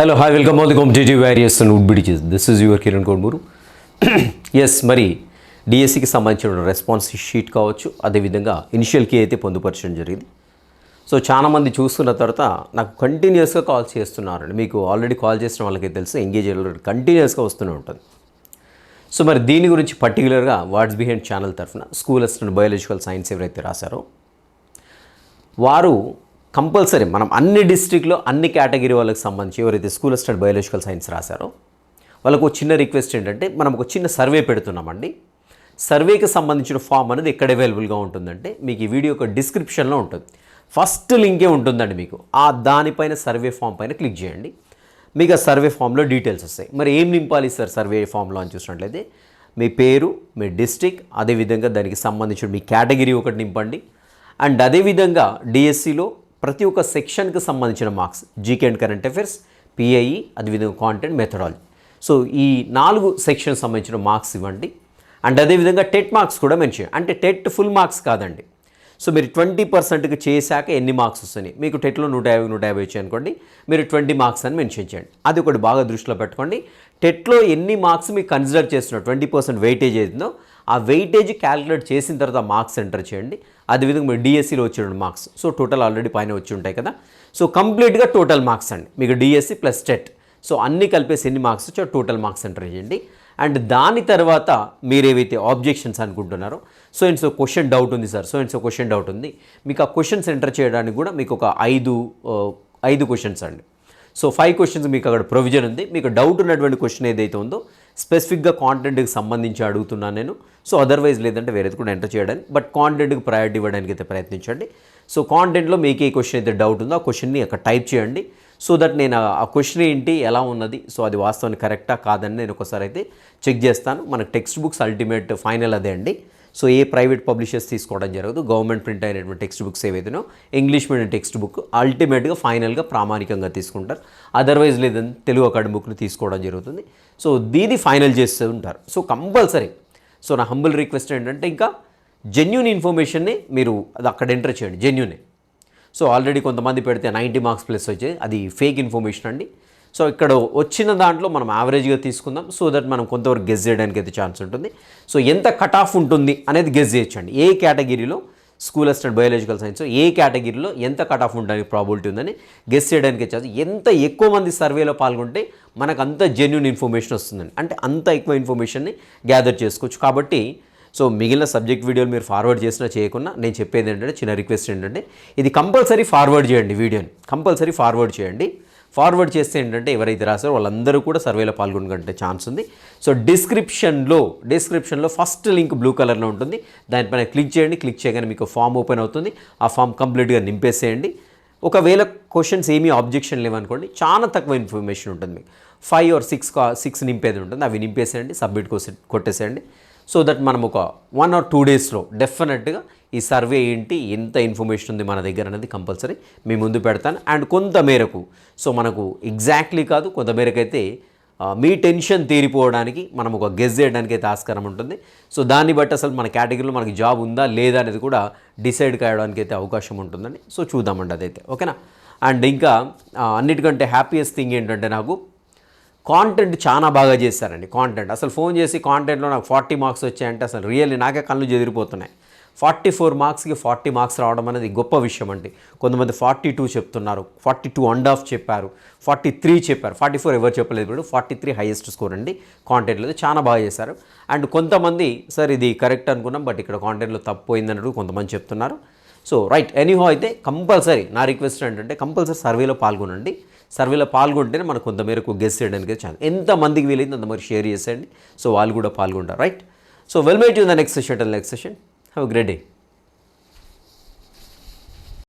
Hello hi welcome all the competitive various and would be teachers this is your Kiran Kodmuru yes మరి డిఎస్సికి సంబంధించిన response sheet కావచ్చు. అదేవిధంగా initial key అయితే పొందుపరచడం జరిగింది. సో చాలామంది చూస్తున్న తర్వాత నాకు కంటిన్యూస్గా కాల్ చేస్తున్నారండి. మీకు ఆల్రెడీ కాల్ చేసిన వాళ్ళకి తెలుసు ఎంగేజ్ కంటిన్యూస్గా వస్తూనే ఉంటుంది. సో మరి దీని గురించి పర్టికులర్గా వాట్స్ బిహైండ్ ఛానల్ తరఫున స్కూల్ అసిస్టెంట్ బయాలజికల్ సైన్స్ ఎవరైతే రాశారో వారు కంపల్సరీ మనం అన్ని డిస్ట్రిక్ట్లో అన్ని కేటగిరీ వాళ్ళకి సంబంధించి ఎవరైతే స్కూల్ అసిస్టెంట్ బయాలజికల్ సైన్స్ రాశారో వాళ్ళకు ఒక చిన్న రిక్వెస్ట్ ఏంటంటే మనం ఒక చిన్న సర్వే పెడుతున్నామండి. సర్వేకి సంబంధించిన ఫామ్ అనేది ఎక్కడ అవైలబుల్గా ఉంటుందంటే మీకు ఈ వీడియో యొక్క డిస్క్రిప్షన్లో ఉంటుంది. ఫస్ట్ లింకే ఉంటుందండి మీకు. ఆ దానిపైన సర్వే ఫామ్ పైన క్లిక్ చేయండి. మీకు ఆ సర్వే ఫామ్లో డీటెయిల్స్ వస్తాయి. మరి ఏం నింపాలి సార్ సర్వే ఫామ్లో అని చూసినట్లయితే? మీ పేరు మీ డిస్టిక్ అదేవిధంగా దానికి సంబంధించిన మీ కేటగిరీ ఒకటి నింపండి. అండ్ అదేవిధంగా డిఎస్సిలో ప్రతి ఒక్క సెక్షన్కి సంబంధించిన marks. GK and current affairs PIE అదేవిధంగా కాంటెంట్ మెథడాలజీ. సో ఈ నాలుగు సెక్షన్ సంబంధించిన మార్క్స్ ఇవ్వండి. అండ్ అదేవిధంగా టెట్ మార్క్స్ కూడా మెన్షన్ అంటే టెట్ ఫుల్ మార్క్స్ కాదండి. సో మీరు ట్వంటీ పర్సెంట్కి చేశాక ఎన్ని మార్క్స్ వస్తున్నాయి? మీకు టెట్లో నూట యాభై నూట యాభై వచ్చాయి అనుకోండి మీరు ట్వంటీ మార్క్స్ అని మెన్షన్ చేయండి. అది ఒకటి బాగా దృష్టిలో పెట్టుకోండి. టెట్లో ఎన్ని మార్క్స్ మీకు కన్సిడర్ చేస్తున్నారు? ట్వంటీ పర్సెంట్ వెయిటేజ్ ఏదో ఆ వెయిటేజ్ క్యాలిక్యులేట్ చేసిన తర్వాత మార్క్స్ ఎంటర్ చేయండి. అదేవిధంగా మీరు డిఎస్సిలో వచ్చిన మార్క్స్ సో టోటల్ ఆల్రెడీ పైన వచ్చి ఉంటాయి కదా. సో కంప్లీట్గా టోటల్ మార్క్స్ అండి. మీకు డిఎస్సి ప్లస్ టెట్ సో అన్ని కలిపేసి ఎన్ని మార్క్స్ వచ్చో టోటల్ మార్క్స్ ఎంటర్ చేయండి. అండ్ దాని తర్వాత మీరు ఏవైతే ఆబ్జెక్షన్స్ అనుకుంటున్నారో సో ఇన్స్ క్వశ్చన్ డౌట్ ఉంది సార్. సో ఇన్స్ క్వశ్చన్ డౌట్ ఉంది. మీకు ఆ క్వశ్చన్స్ ఎంటర్ చేయడానికి కూడా మీకు ఒక ఐదు ఐదు క్వశ్చన్స్ అండి. సో ఫైవ్ క్వశ్చన్స్ మీకు అక్కడ ప్రొవిజన్ ఉంది. మీకు డౌట్ ఉన్నటువంటి క్వశ్చన్ ఏదైతే ఉందో స్పెసిఫిక్గా కాంటెంట్కి సంబంధించి అడుగుతున్నాను నేను. సో అదర్వైజ్ లేదంటే వేరేది కూడా ఎంటర్ చేయడానికి బట్ కాంటెంట్కి ప్రయారిటీ ఇవ్వడానికి అయితే ప్రయత్నించండి. సో కాంటెంట్లో మీకు ఏ క్వశ్చన్ అయితే డౌట్ ఉందో ఆ క్వశ్చన్ని అక్కడ టైప్ చేయండి. సో దట్ నేను ఆ- క్వశ్చన్ ఏంటి ఎలా ఉన్నది సో అది వాస్తవానికి కరెక్టా కాదని నేను ఒకసారి అయితే చెక్ చేస్తాను. మనకు టెక్స్ట్ బుక్స్ అల్టిమేట్ ఫైనల్ అదే అండి. సో ఏ ప్రైవేట్ పబ్లిషర్స్ తీసుకోవడం జరగదు. గవర్నమెంట్ ప్రింట్ అయినటువంటి టెక్స్ట్ బుక్స్ ఏవైతేనో ఇంగ్లీష్ మీడియం టెక్స్ట్ బుక్ అల్టిమేట్గా ఫైనల్గా ప్రామాణికంగా తీసుకుంటారు. అదర్వైజ్ లేదని తెలుగు అకాడమీ బుక్ని తీసుకోవడం జరుగుతుంది. సో దీది ఫైనల్ చేస్తూ ఉంటారు. So compulsory. సో నా హంబుల్ రిక్వెస్ట్ ఏంటంటే ఇంకా జెన్యున్ ఇన్ఫర్మేషన్ని మీరు అది అక్కడ ఎంటర్ చేయండి. జెన్యునే సో ఆల్రెడీ కొంతమంది పెడితే నైంటీ మార్క్స్ ప్లస్ వచ్చాయి. అది ఫేక్ ఇన్ఫర్మేషన్ అండి. సో ఇక్కడ వచ్చిన దాంట్లో మనం యావరేజ్గా తీసుకుందాం సో దట్ మనం కొంతవరకు గెస్ చేయడానికి అయితే ఛాన్స్ ఉంటుంది. సో ఎంత కట్ ఆఫ్ ఉంటుంది అనేది గెస్ చేయొచ్చండి. ఏ కేటగిరీలో స్కూల్ అసిస్టెంట్ బయాలజికల్ సైన్స్ ఏ కేటగిరీలో ఎంత కట్ ఆఫ్ ఉండడానికి ప్రాబిలిటీ ఉందని గెస్ చేయడానికి ఛాన్స్ ఎంత ఎక్కువ మంది సర్వేలో పాల్గొంటే మనకు అంత జెన్యున్ ఇన్ఫర్మేషన్ వస్తుందండి. అంటే అంత ఎక్కువ ఇన్ఫర్మేషన్ని గ్యాదర్ చేసుకోవచ్చు. కాబట్టి సో మిగిలిన సబ్జెక్ట్ వీడియోలు మీరు ఫార్వర్డ్ చేసినా చేయకుండా నేను చెప్పేది ఏంటంటే చిన్న రిక్వెస్ట్ ఏంటంటే ఇది కంపల్సరీ ఫార్వర్డ్ చేయండి వీడియోని కంపల్సరీ ఫార్వర్డ్ చేయండి. ఫార్వర్డ్ చేస్తే ఏంటంటే ఎవరైతే రాశారో వాళ్ళందరూ కూడా సర్వేలో పాల్గొనగంటే ఛాన్స్ ఉంది. సో డిస్క్రిప్షన్లో డిస్క్రిప్షన్లో ఫస్ట్ లింక్ బ్లూ కలర్లో ఉంటుంది. దానిపైన క్లిక్ చేయండి. క్లిక్ చేయగానే మీకు ఫామ్ ఓపెన్ అవుతుంది. ఆ ఫామ్ కంప్లీట్గా నింపేసేయండి. ఒకవేళ క్వశ్చన్స్ ఏమీ ఆబ్జెక్షన్ లేవనుకోండి చాలా తక్కువ ఇన్ఫర్మేషన్ ఉంటుంది మీకు. ఫైవ్ ఆర్ సిక్స్ కా సిక్స్ నింపేది ఉంటుంది. అవి నింపేసేయండి. సబ్మిట్ కోసి కొట్టేసేయండి. సో దట్ మనం ఒక వన్ ఆర్ టూ డేస్లో డెఫినెట్గా ఈ సర్వే ఏంటి ఎంత ఇన్ఫర్మేషన్ ఉంది మన దగ్గర అనేది కంపల్సరీ మీ ముందు పెడతాను. అండ్ కొంత మేరకు సో మనకు ఎగ్జాక్ట్లీ కాదు కొంత మీ టెన్షన్ తీరిపోవడానికి మనం ఒక గెస్ చేయడానికి అయితే ఆస్కారం ఉంటుంది. సో దాన్ని బట్టి అసలు మన కేటగిరీలో మనకి జాబ్ ఉందా లేదా అనేది కూడా డిసైడ్ కావడానికి అయితే అవకాశం ఉంటుందండి. సో చూద్దామండి అదైతే. ఓకేనా? అండ్ ఇంకా అన్నిటికంటే హ్యాపీయెస్ట్ థింగ్ ఏంటంటే నాకు కాంటెంట్ చాలా బాగా చేశారండి కాంటెంట్ అసలు ఫోన్ చేసి కాంటెంట్లో నాకు ఫార్టీ మార్క్స్ వచ్చాయంటే అసలు రియల్లీ నాకే కళ్ళు చెదిరిపోతున్నాయి. ఫార్టీ ఫోర్ మార్క్స్కి ఫార్టీ మార్క్స్ రావడం అనేది గొప్ప విషయం అండి. కొంతమంది ఫార్టీ టూ చెప్తున్నారు ఫార్టీ టూ అండ్ హాఫ్ చెప్పారు ఫార్టీ త్రీ చెప్పారు. ఫార్టీ ఫోర్ ఎవరు చెప్పలేదు ఇప్పుడు ఫార్టీ త్రీ హైయెస్ట్ స్కోర్ అండి కాంటెంట్లో చాలా బాగా చేశారు. అండ్ కొంతమంది సార్ ఇది కరెక్ట్ అనుకున్నాం బట్ ఇక్కడ కాంటెంట్లో తప్పు పోయిందన్నట్టు కొంతమంది చెప్తున్నారు. సో రైట్ ఎనీహో అయితే కంపల్సరీ నా రిక్వెస్ట్ ఏంటంటే కంపల్సరీ సర్వేలో పాల్గొనండి. సర్వేలో పాల్గొంటేనే మనకు కొంతమేరకు గెస్ చేయడానికి ఛాన్స్ ఎంతమందికి వీలైంది అంతమంది షేర్ చేసేయండి. సో వాళ్ళు కూడా పాల్గొంటారు right so we'll meet you the next session next session have great day